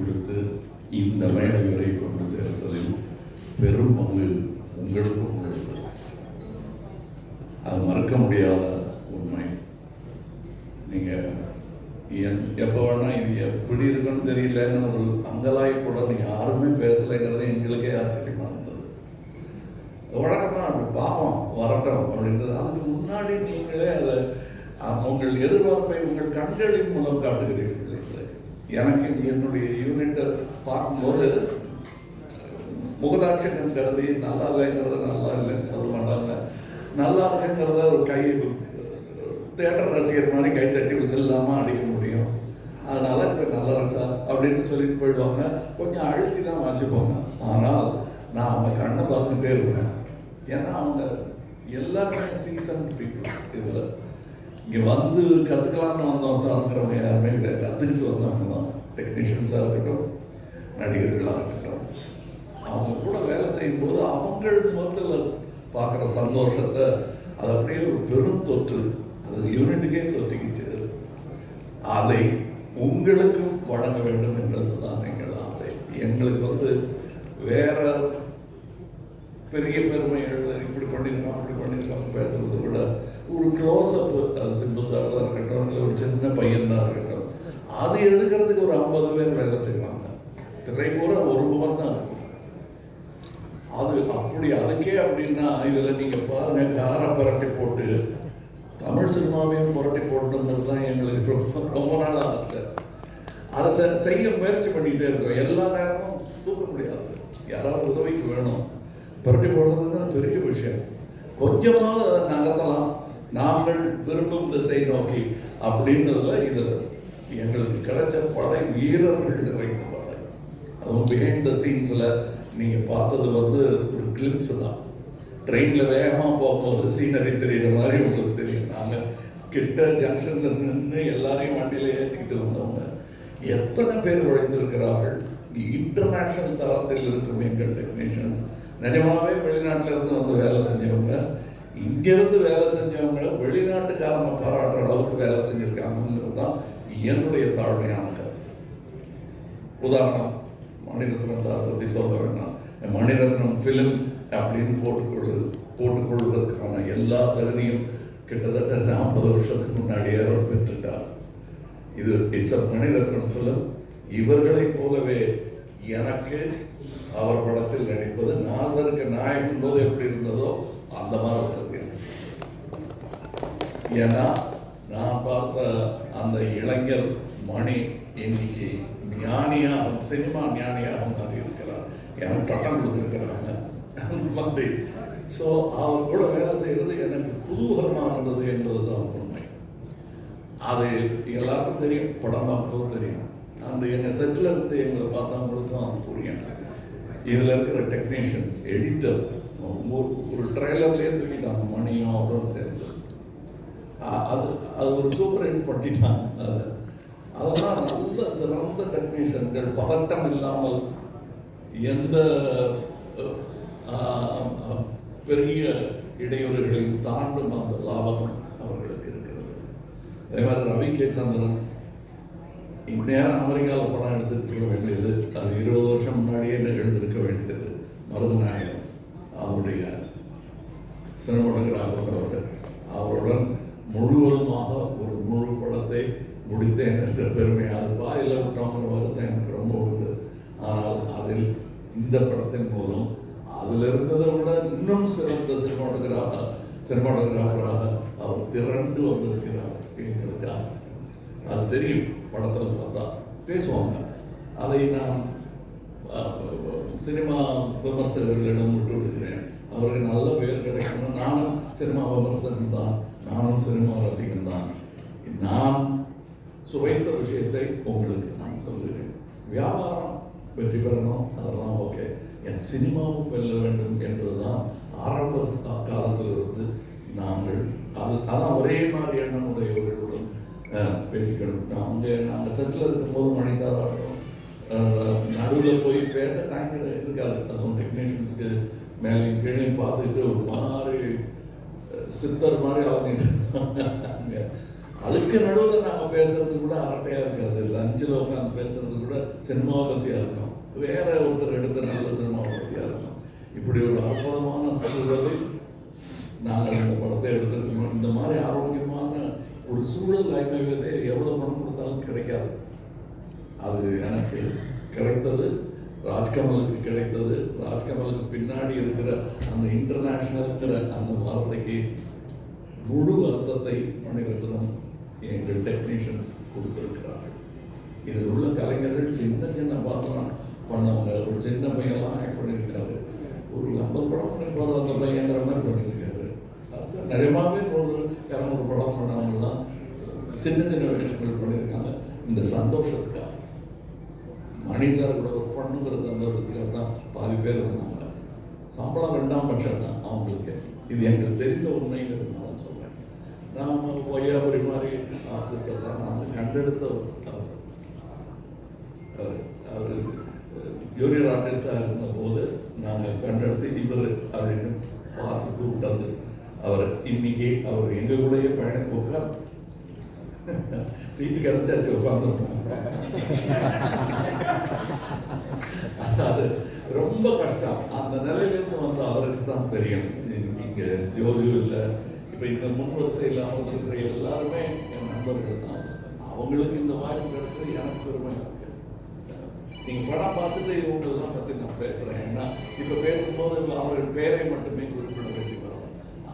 கொடுத்து இந்த மேடை வரை கொண்டு சேர்த்ததில் பெரும் பங்கு உங்களுக்கும் உள்ளது. அது மறக்க முடியாத உண்மை. நீங்கள் என் எப்போ வேணா இது எப்படி இருக்குன்னு தெரியலன்னு ஒரு அங்கலாய் கூட நீங்கள் யாருமே பேசலைங்கிறது எங்களுக்கே ஆச்சரியமாக இருந்தது. வழக்கமாக அப்படி பார்ப்போம் வரட்டும் அப்படின்றது. அதுக்கு முன்னாடி நீங்களே அதை உங்கள் எதிர்பார்ப்பை உங்கள் கண்களின் மூலம் காட்டுகிறீர்கள். எனக்கு என்னுடைய யூனிட்டை பார்க்கும்போது முகதாட்சண்யம் கருதி நல்லா இல்லைங்கிறத நல்லா இல்லைன்னு சொல்ல மாட்டாங்க. நல்லா இருக்குங்கிறத ஒரு கை தேட்டர் ரசிகர் மாதிரி கை தட்டி விசில் இல்லாமல் அடிக்க முடியும். அதனால் இது நல்லா இருக்கா அப்படின்னு சொல்லிட்டு போயிடுவாங்க. கொஞ்சம் அழுத்தி தான் வாசிப்பாங்க. ஆனால் நான் அவங்க கண்ணை பார்த்துக்கிட்டே இருப்பேன். ஏன்னா அவங்க எல்லாருமே சீசன் பீப்புள் இதில். இங்கே வந்து கற்றுக்கலாம்னு வந்தோம் சார்ங்கிறவங்க யாருமே கிடையாது. கற்றுக்கிட்டு வந்தவங்க தான். டெக்னீஷியன்ஸாக இருக்கட்டும் நடிகர்களாக இருக்கட்டும். அவங்க கூட வேலை செய்யும்போது அவங்கள் முகத்தில் பார்க்குற சந்தோஷத்தை அது அப்படியே ஒரு பெரும் தொற்று. அது யூனிட்டுக்கே தொற்றிக்கிச்சு அதை. உங்களுக்கும் வழங்க வேண்டும் என்றதுதான் எங்கள் ஆசை. எங்களுக்கு வந்து வேற பெரிய பெருமைகள் இப்படி பண்ணியிருக்கோம் அப்படி பண்ணியிருக்கோம் பேசுறது ஒரு க்ளோஸ்அப் அது சிம்பு இருக்கட்டும் இல்லை ஒரு சின்ன பையன் தான் இருக்கட்டும் அது எடுக்கிறதுக்கு ஒரு ஐம்பது பேர் வேலை செய்வாங்க. திரைக்கூற ஒரு முகம் தான் இருக்கும். அது அப்படி அதுக்கே அப்படின்னா இதில் நீங்கள் பாருங்க காரை புரட்டி போட்டு தமிழ் சினிமாவையும் புரட்டி போடணுங்கிறது தான் எங்களுக்கு ரொம்ப ரொம்ப நாள் ஆசை. அதை செய்ய முயற்சி பண்ணிகிட்டே இருக்கோம். எல்லா நேரமும் தூக்க முடியாது. யாராவது உதவிக்கு வேணும். புரட்டி போடுறதுன்னு பெரிய விஷயம். கொஞ்சமாவது அதை நகர்த்தலாம். நாங்கள் விரும்பும் திசை நோக்கி அப்படின்றதுல இதில் எங்களுக்கு கிடைச்ச படை வீரர்கள் நிறைந்த படை. அதுவும் பிஹைண்ட் த சீன்ஸில் நீங்கள் பார்த்தது வந்து ஒரு கிளிப்ஸ் தான். ட்ரெயினில் வேகமாக போகும்போது சீனரி தெரியுற மாதிரி உங்களுக்கு தெரியும். நாங்கள் கிட்ட ஜங்ஷனில் நின்று எல்லாரையும் வண்டியில் ஏற்றிக்கிட்டு வந்தவங்க. எத்தனை பேர் உழைத்திருக்கிறார்கள்? இன்டர்நேஷ்னல் தரத்தில் இருக்கும் எங்கள் டெக்னீஷியன்ஸ் நிஜமாவே வெளிநாட்டிலேருந்து வந்து வேலை செஞ்சவங்க. இங்கிருந்து வேலை செஞ்சவங்க வெளிநாட்டுக்காரங்க பாராட்டுற அளவுக்கு வேலை செஞ்சுருக்காங்கிறது தான் என்னுடைய தாழ்மையான கருத்து. உதாரணம் மணிரத்னம் சார் பற்றி சொல்ல வேண்டாம். மணிரத்னம் ஃபிலிம் அப்படின்னு போட்டுக்கொள் போட்டுக்கொள்வதற்கான எல்லா தகுதியும் கிட்டத்தட்ட நாற்பது வருஷத்துக்கு முன்னாடியே அவர் பெற்றுட்டார். இது இட்ஸ் அ மணிரத்னம் ஃபிலிம் இவர்களைப் போலவே எனக்கு அவர் படத்தில் நடிப்பது நாசருக்கு நாயகன் போது எப்படி இருந்ததோ அந்த மாதிரி ஏன்னா நான் பார்த்த அந்த இளைஞர் மணி இன்னைக்கு ஞானியாகவும் சினிமா ஞானியாகவும் மாறி இருக்கிறார். எனக்கு பட்டம் கொடுத்துருக்கிறாங்க. அந்த மாதிரி. ஸோ அவர் கூட வேலை செய்கிறது எனக்கு குதூகலமாக இருந்தது என்பது தான் உண்மை. அது எல்லாருக்கும் தெரியும். படம் பார்க்கும்போது தெரியும். அந்த எங்கள் செட்டில் இருந்து எங்களை பார்த்தவங்களுக்கும் அது புரியும். இதில் இருக்கிற டெக்னீஷியன்ஸ் எடிட்டர் ஒரு ட்ரெய்லர்லேயே தூக்கிட்டாங்க. மணியும் அவரும் சேர்ந்து. அது அது ஒரு சூப்பர் ஹிட் பண்ணிட்டாங்க அது. அதெல்லாம் நல்ல சிறந்த டெக்னீஷியன்கள் பதட்டம் இல்லாமல் எந்த அஹ், பெரிய இடையூறுகளையும் தாண்டும் அந்த லாபம் அவர்களுக்கு இருக்கிறது. அதே மாதிரி ரவி கே சந்திரன் இந்நேரம் அமெரிக்காவில் படம் எடுத்துருக்க வேண்டியது அது இருபது வருஷம் முன்னாடியே எழுந்திருக்க வேண்டியது மருதநாயகம் அவருடைய சினிமாட்டோகிராஃபர் அவர் அவருடன் முழுவதுமாக ஒரு முழு முடித்தேன். என்ற பெருமை. அது பாதியில் விட்டோங்கிற வருத்தம் எனக்கு ரொம்ப உண்டு ஆனால் அதில் இந்த படத்தின் மூலம் அதில் இருந்ததை விட இன்னும் சிறந்த சினிமாட்டோகிராஃபர் சினிமாட்டோகிராஃபராக அவர் திரண்டு வந்திருக்கிறார் எங்களுக்காக அது தெரியும். படத்தில் பார்த்தா பேசுவாங்க. அதை நான் சினிமா விமர்சகர்களிடம் விட்டு விடுகிறேன் அவருக்கு நல்ல பேர் கிடைக்கணும் நானும் சினிமா விமர்சகன் தான். நானும் சினிமா ரசிகன் தான். நான் சுவைத்த விஷயத்தை உங்களுக்கு நான் சொல்லுகிறேன். வியாபாரம் வெற்றி பெறணும் அதெல்லாம் ஓகே. என் சினிமாவும் வெல்ல வேண்டும் என்பதுதான் ஆரம்ப காலத்திலிருந்து நாங்கள் அது அதான் ஒரே மாதிரி எண்ணம் உடையவர்களுடன் பேசிக்கணும். அங்கே நாங்கள் செட்டில் இருக்கும்போது மணி சார் ஆகட்டும் நடுவில் போய் பேச டைம் இருக்காது. அதுவும் டெக்னீஷியன்ஸுக்கு மேலேயும் கீழே பார்த்துட்டு ஒரு மாதிரி சித்தர் மாதிரி அவங்க அதுக்கு நடுவில் நாம் பேசுறது கூட அரட்டையாக இருக்காது. லஞ்சில் உட்காந்து பேசுறது கூட சினிமாவை பற்றியாக இருக்கும். வேற ஒருத்தர் எடுத்த நல்ல சினிமாவை பற்றியாக இருக்கும். இப்படி ஒரு அற்புதமான சூழலில் நாங்கள் இந்த படத்தை எடுத்திருக்கோம். இந்த மாதிரி ஆரோக்கியமான ஒரு சூழல் அமைவதே எவ்வளோ பணம் கொடுத்தாலும் கிடைக்காது. அது எனக்கு கிடைத்தது ராஜ்கமலுக்கு கிடைத்தது. ராஜ்கமலுக்கு பின்னாடி இருக்கிற அந்த இன்டர்நேஷ்னல்ங்கிற அந்த வார்த்தைக்கு முழு அர்த்தத்தை மணிரத்னம் எங்கள் டெக்னீஷியன்ஸ் கொடுத்திருக்கிறார்கள். இதில் உள்ள கலைஞர்கள் சின்ன சின்ன பாத்திரம் பண்ணவங்க ஒரு சின்ன பையன்லாம் ஆக்ட் பண்ணியிருக்காரு ஒரு ஐம்பது படம் பண்ணிருப்பாரு அந்த பையங்கிற மாதிரி பண்ணியிருக்காரு அது நிறையமாவே ஒரு இரநூறு படம் பண்ணவங்கலாம் சின்ன சின்ன வேஷங்கள் பண்ணியிருக்காங்க இந்த சந்தோஷத்துக்காக. மணி சார் கூட ஒர்க் பண்ணுங்கிற சந்தோஷத்துக்காக தான் பாதி பேர் இருந்தாங்க சம்பளம் ரெண்டாம் பட்சம் தான் அவங்களுக்கு. இது எங்களுக்கு தெரிந்த உண்மைங்கிறதுனால சொல்கிறேன் நாம் ஒய்யாபுரி மாதிரி ஆர்டிஸ்ட் தான் நான் கண்டெடுத்த ஒரு அவர் அவர் ஜூனியர் ஆர்டிஸ்டாக இருந்தபோது நாங்கள் கண்டெடுத்து இவர் அப்படின்னு பார்த்து கூப்பிட்டது அவர் இன்னைக்கு அவர் எங்கள் கூடயே பயணம் உட்கார் சீட்டு கிடைச்சாச்சு உட்காந்துருக்கோம் அது ரொம்ப கஷ்டம் அந்த நிலையிலேருந்து வந்து அவருக்கு தான் தெரியும் இங்கே ஜோஜு இல்லை இப்போ இந்த முன்வரிசை இல்லாமல் இருக்கிற எல்லாருமே என் நண்பர்கள் தான். அவங்களுக்கு இந்த வாய்ப்பு கிடைச்சது எனக்கு பெருமை. இருக்கு நீங்க படம் பார்த்துட்டு இவங்களெல்லாம் பற்றி நான் பேசுறேன். ஏன்னா இப்ப பேசும்போது அவர்கள் பேரை மட்டுமே குறிப்பிட வேண்டிய